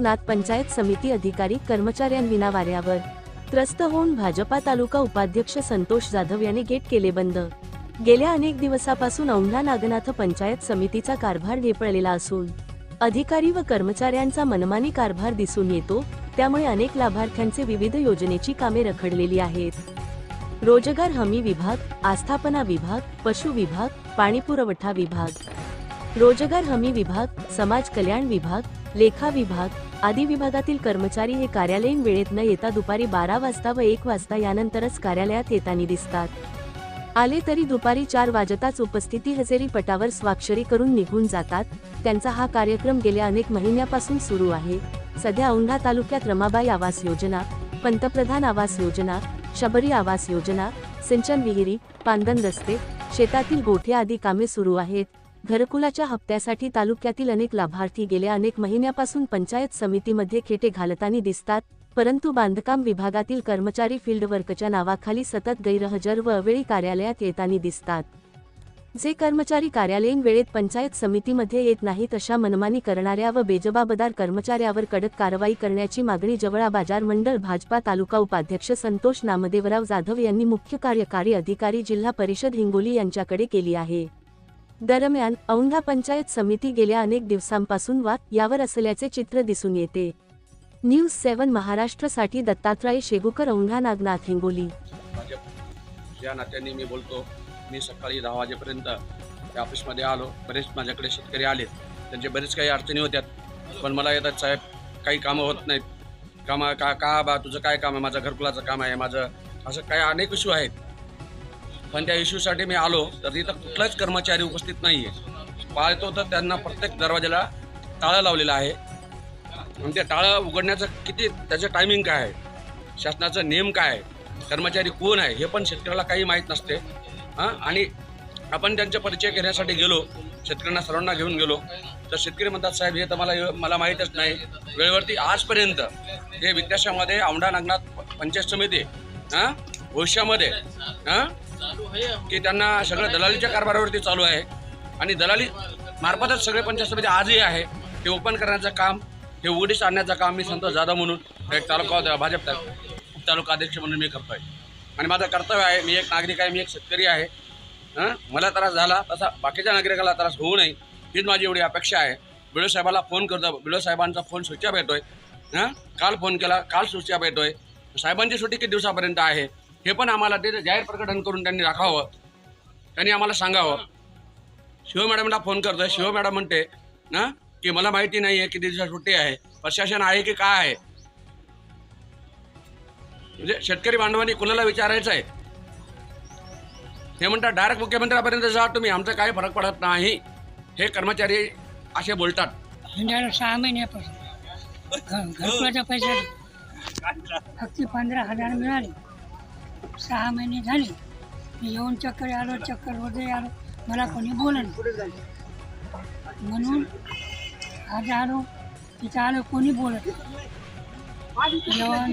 नागनाथ पंचायत समिती अधिकारी कर्मचाऱ्यांविना वाऱ्यावर. त्रस्त होऊन भाजपा तालुका उपाध्यक्ष संतोष जाधव यांनी गेट केले बंद. गेल्या अनेक दिवसापासून औंढा नागनाथ पंचायत समितीचा कारभार ढेपळलेला असून अधिकारी व कर्मचाऱ्यांचा मनमानी कारभार दिसून येतो त्यामुळे अनेक लाभार्थ्यांचे विविध योजनेची कामे रखडलेली आहेत. रोजगार हमी विभाग आस्थापना विभाग पशु विभाग पाणीपुरवठा विभाग. रोजगार हमी विभाग समाज कल्याण विभाग लेखा विभाग आदी विभागातील कर्मचारी हे कार्यालयीन वेळेत न येता दुपारी बारा वाजता व एक वाजता यानंतरच कार्यालयात येताना दिसतात. आले तरी दुपारी चार वाजताच उपस्थिती हजेरी पटावर स्वाक्षरी करून निघून जातात. त्यांचा हा कार्यक्रम गेल्या अनेक महिन्यापासून सुरू आहे. सध्या औंढा तालुक्यात रमाबाई आवास योजना पंतप्रधान आवास योजना शबरी आवास योजना सिंचन विहिरी पांदन रस्ते शेतातील गोठे आदी कामे सुरू आहेत. घरकुलाच्या हप्त्यासाठी तालुक्यातील अनेक लाभार्थी गेल्या अनेक महिन्यापासून पंचायत समितीमध्ये खेटे घालताना दिसतात परंतु बांधकाम विभागातील कर्मचारी फील्ड वर्कच्या नावाखाली सतत गैरहजर व अवेळी कार्यालयात येताना दिसतात. जे कर्मचारी कार्यालयीन वेळेत पंचायत समितीमध्ये येत नाहीत अशा मनमानी करणाऱ्या व बेजबाबदार कर्मचाऱ्यावर कडक कारवाई करण्याची मागणी जवळा बाजार मंडळ भाजपा तालुका उपाध्यक्ष संतोष नामदेवराव जाधव यांनी मुख्य कार्यकारी अधिकारी जिल्हा परिषद हिंगोली यांच्याकडे केली आहे. दरम्यान औंढा पंचायत समिती गेल्या अनेक दिवसांपासून वाद यावर असल्याचे चित्र दिसून येते. न्यूज सेवन महाराष्ट्रसाठी दत्तात्रय शेगुकर औंढा नागनाथ हिंगोली. या नात्याने मी बोलतो मी सकाळी दहा वाजेपर्यंत त्या ऑफिसमध्ये आलो. बरेच माझ्याकडे शेतकरी आलेत त्यांचे बरेच काही अडचणी होत्या पण मला येतात साहेब काही कामं होत नाहीत. कामं का का बा तुझं काय काम आहे? माझं घरकुलाचं काम आहे माझं असं काही अनेक इश्यू आहेत. पण त्या इश्यूसाठी मी आलो तर तिथं कुठलाच कर्मचारी उपस्थित नाही आहे पाळतो तर त्यांना प्रत्येक दरवाजाला टाळं लावलेलं आहे. आणि ते टाळं उघडण्याचं किती त्याचं टायमिंग काय आहे? शासनाचं नियम काय आहे? कर्मचारी कोण आहे? हे पण शेतकऱ्याला काही माहीत नसते. हां? आणि आपण त्यांचा परिचय घेण्यासाठी गेलो शेतकऱ्यांना सर्वांना घेऊन गेलो. तर शेतकरी म्हणतात साहेब हे तर मला मला माहीतच नाही. वेळेवरती आजपर्यंत हे विद्याशामध्ये औंढा नागनाथ पंचायत समिती हां? भविष्यामध्ये हां? की त्यांना सगळं दलालीच्या कारभारावरती चालू आहे. आणि दलाली मार्फतच सगळे पंचायत समिती आजही आहे. हे ओपन करण्याचं काम हे उघडीस आणण्याचं काम मी संतोष जाधव म्हणून एक तालुका भाजप तालुका. अध्यक्ष म्हणून मी करतोय आणि माझं कर्तव्य आहे मी एक नागरिक आहे मी एक शेतकरी आहे. हां? मला त्रास झाला तसा बाकीच्या नागरिकाला त्रास होऊ नये हीच माझी एवढी अपेक्षा आहे. बिळो साहेबाला फोन करतो बिळो साहेबांचा फोन स्विच ऑफ येतोय. हां? काल फोन केला काल स्विच ऑफ येतोय. साहेबांची सुट्टी किती दिवसापर्यंत आहे? हे पण आम्हाला ते जाहीर प्रकटन करून त्यांनी दाखवावं. त्यांनी आम्हाला सांगावं. शिव मॅडमला फोन करतोय. शिव मॅडम म्हणते ना की मला माहिती नाही आहे किती दिवसात सुट्टी आहे. प्रशासन आहे की काय आहे? म्हणजे शेतकरी बांधवांनी कुणाला विचारायचं आहे? हे म्हणतात डायरेक्ट मुख्यमंत्र्यापर्यंत जा तुम्ही. आमचा काही फरक पडत नाही. हे कर्मचारी असे बोलतात. सहा महिन्यापासून. घरकुलाचा पैसा फक्त पंधरा हजार मिळाले. सहा महिने झाले. मी येऊन चक्कर आलो चक्कर वगैरे आलो. मला कोणी बोललं म्हणून आज आलो. तिथं आलो कोणी बोलत येऊन जेवण